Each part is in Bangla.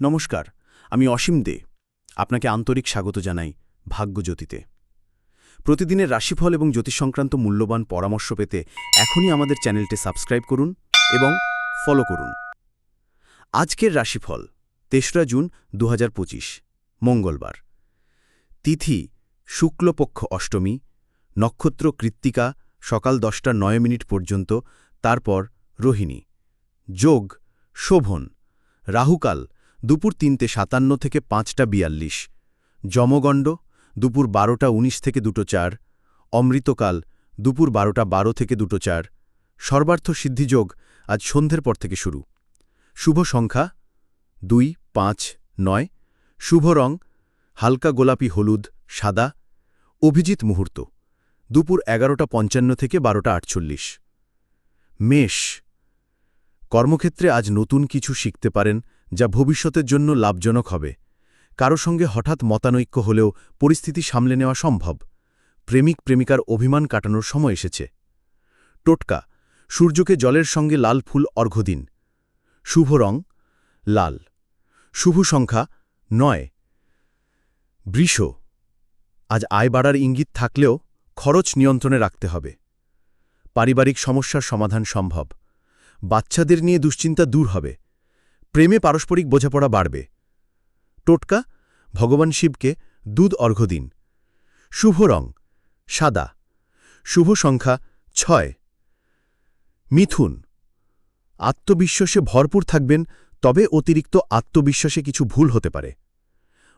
নমস্কার, আমি অসীম দে, আপনাকে আন্তরিক স্বাগত জানাই ভাগ্যজ্যোতিতে। প্রতিদিনের রাশিফল এবং জ্যোতিষ সংক্রান্ত মূল্যবান পরামর্শ পেতে এখনই আমাদের চ্যানেলটি সাবস্ক্রাইব করুন এবং ফলো করুন। আজকের রাশিফল, তেসরা জুন দু হাজার পঁচিশ, মঙ্গলবার। তিথি, শুক্লপক্ষ অষ্টমী, নক্ষত্র কৃত্তিকা, সকাল দশটা নয় মিনিট পর্যন্ত, তারপর রোহিণী। যোগ, শোভন, রাহুকাল দুপুর তিনটে সাতান্ন থেকে পাঁচটা বিয়াল্লিশ, যমগণ্ড দুপুর বারোটা উনিশ থেকে দুটো চার, অমৃতকাল দুপুর বারোটা বারো থেকে দুটো চার, সর্বার্থ সিদ্ধিযোগ আজ সন্ধ্যের পর থেকে শুরু। শুভ সংখ্যা দুই, পাঁচ, নয়, শুভ রং হালকা গোলাপি হলুদ, সাদা, অভিজিৎ মুহূর্ত দুপুর এগারোটা পঞ্চান্ন থেকে বারোটা আটচল্লিশ। মেষ কর্মক্ষেত্রে আজ নতুন কিছু শিখতে পারেন যা ভবিষ্যতের জন্য লাভজনক হবে। কারও সঙ্গে হঠাৎ মতানৈক্য হলেও পরিস্থিতি সামলে নেওয়া সম্ভব। প্রেমিক প্রেমিকার অভিমান কাটানোর সময় এসেছে। টোটকা, সূর্যকে জলের সঙ্গে লাল ফুল অর্ঘ্য দিন শুভ রং, লাল। শুভ সংখ্যা, নয়। বৃষ, আজ আয় বাড়ার ইঙ্গিত থাকলেও খরচ নিয়ন্ত্রণে রাখতে হবে। পারিবারিক সমস্যার সমাধান সম্ভব। বাচ্চাদের নিয়ে দুশ্চিন্তা দূর হবে। প্রেমে পারস্পরিক বোঝাপড়া বাড়বে। টোটকা, ভগবান শিবকে দুধ অর্ঘ্য দিন। শুভ রং, সাদা। শুভ সংখ্যা, ছয়। মিথুন, আত্মবিশ্বাসে ভরপুর থাকবেন, তবে অতিরিক্ত আত্মবিশ্বাসে কিছু ভুল হতে পারে।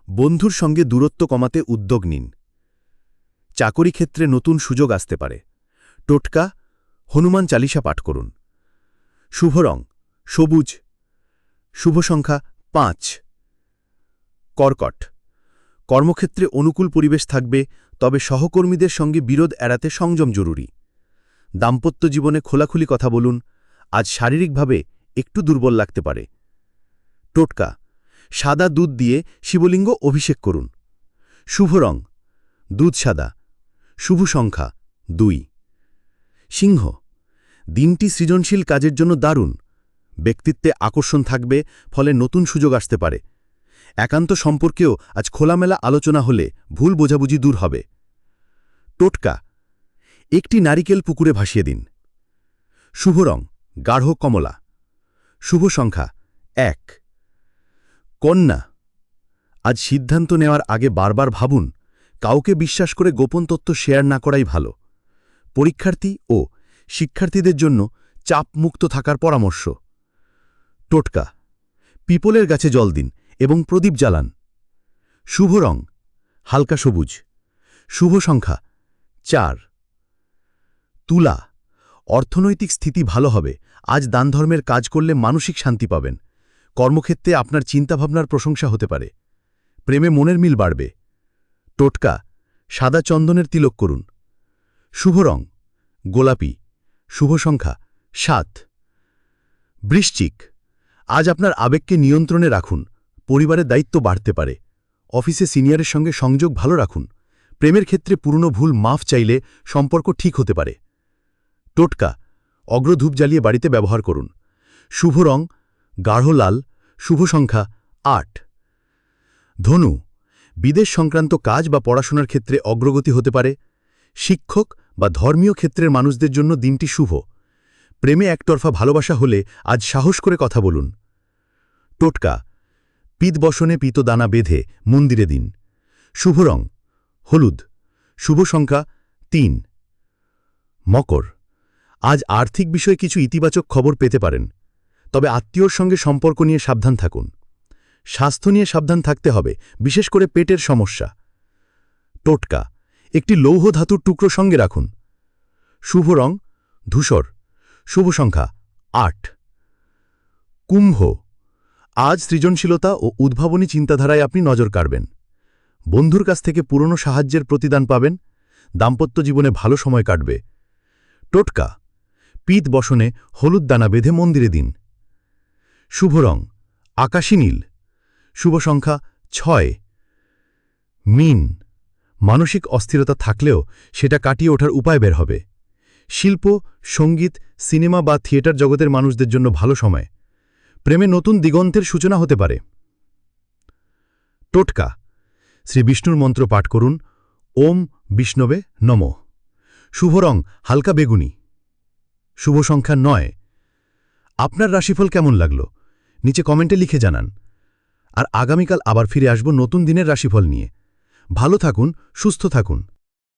বন্ধুর সঙ্গে দূরত্ব কমাতে উদ্যোগ নিন। চাকরি ক্ষেত্রে নতুন সুযোগ আসতে পারে। টোটকা, হনুমান চালিসা পাঠ করুন। শুভ রং, সবুজ। শুভ সংখ্যা পাঁচ। কর্কট। কর্মক্ষেত্রে অনুকূল পরিবেশ থাকবে, তবে সহকর্মীদের সঙ্গে বিরোধ এড়াতে সংযম জরুরি। দাম্পত্য জীবনে খোলাখুলি কথা বলুন, আজ শারীরিকভাবে একটু দুর্বল লাগতে পারে। টোটকা। সাদা দুধ দিয়ে শিবলিঙ্গ অভিষেক করুন। শুভ রং। দুধ সাদা। শুভ সংখ্যা দুই। সিংহ। দিনটি সৃজনশীল কাজের জন্য দারুণ ব্যক্তিত্বে আকর্ষণ থাকবে, ফলে নতুন সুযোগ আসতে পারে। একান্ত সম্পর্কেও আজ খোলামেলা আলোচনা হলে ভুল বোঝাবুঝি দূর হবে। টোটকা, একটি নারিকেল পুকুরে ভাসিয়ে দিন। শুভ রং, গাঢ় কমলা। শুভ সংখ্যা, এক। কন্যা, আজ সিদ্ধান্ত নেওয়ার আগে বারবার ভাবুন, কাউকে বিশ্বাস করে গোপন তথ্য শেয়ার না করাই ভালো। পরীক্ষার্থী ও শিক্ষার্থীদের জন্য চাপমুক্ত থাকার পরামর্শ। টোটকা। পিপলের গাছে জল দিন এবং প্রদীপ জ্বালান। শুভ রং, হালকা সবুজ। শুভ সংখ্যা, চার। তুলা, অর্থনৈতিক স্থিতি ভালো হবে। আজ দানধর্মের কাজ করলে মানসিক শান্তি পাবেন। কর্মক্ষেত্রে আপনার চিন্তাভাবনার প্রশংসা হতে পারে। প্রেমে মনের মিল বাড়বে। টোটকা, সাদা চন্দনের তিলক করুন। শুভ রং, গোলাপি। শুভ সংখ্যা, সাত। বৃশ্চিক আজ আপনার আবেগকে নিয়ন্ত্রণে রাখুন, পরিবারের দায়িত্ব বাড়তে পারে, অফিসে সিনিয়রের সঙ্গে সংযোগ ভালো রাখুন, প্রেমের ক্ষেত্রে পুরনো ভুল মাফ চাইলে সম্পর্ক ঠিক হতে পারে। টোটকা, অগ্রধূপ জ্বালিয়ে বাড়িতে ব্যবহার করুন, শুভ রং, গাঢ় লাল, শুভ সংখ্যা আট। ধনু, বিদেশ সংক্রান্ত কাজ বা পড়াশোনার ক্ষেত্রে অগ্রগতি হতে পারে, শিক্ষক বা ধর্মীয় ক্ষেত্রের মানুষদের জন্য দিনটি শুভ, প্রেমে একতরফা ভালোবাসা হলে আজ সাহস করে কথা বলুন। টোটকা। পিতবসনে পিতদানা বেঁধে মন্দিরে দিন। শুভ রং, হলুদ। শুভ সংখ্যা, তিন। মকর, আজ আর্থিক বিষয়ে কিছু ইতিবাচক খবর পেতে পারেন, তবে আত্মীয়র সঙ্গে সম্পর্ক নিয়ে সাবধান থাকুন। স্বাস্থ্য নিয়ে সাবধান থাকতে হবে, বিশেষ করে পেটের সমস্যা। টোটকা, একটি লৌহ ধাতুর টুকরো সঙ্গে রাখুন। শুভ রং, ধূসর। শুভ সংখ্যা, আট। কুম্ভ আজ সৃজনশীলতা ও উদ্ভাবনী চিন্তাধারায় আপনি নজর কাড়বেন। বন্ধুর কাছ থেকে পুরনো সাহায্যের প্রতিদান পাবেন, দাম্পত্য জীবনে ভালো সময় কাটবে। টোটকা, পিত বসনে হলুদ দানা বেঁধে মন্দিরে দিন। শুভ রং, আকাশী নীল। শুভ সংখ্যা ছয়। মিন, মানসিক অস্থিরতা থাকলেও সেটা কাটিয়ে ওঠার উপায় বের হবে। শিল্প, সংগীত, সিনেমা বা থিয়েটার জগতের মানুষদের জন্য ভালো সময়। প্রেমে নতুন দিগন্তের সূচনা হতে পারে। টোটকা, শ্রী বিষ্ণুর মন্ত্র পাঠ করুন। ওম বিষ্ণবে নম। শুভ রং, হালকা বেগুনি। শুভ সংখ্যা নয়। আপনার রাশিফল কেমন লাগল? নিচে কমেন্টে লিখে জানান। আর আগামীকাল আবার ফিরে আসব নতুন দিনের রাশিফল নিয়ে। ভালো থাকুন, সুস্থ থাকুন।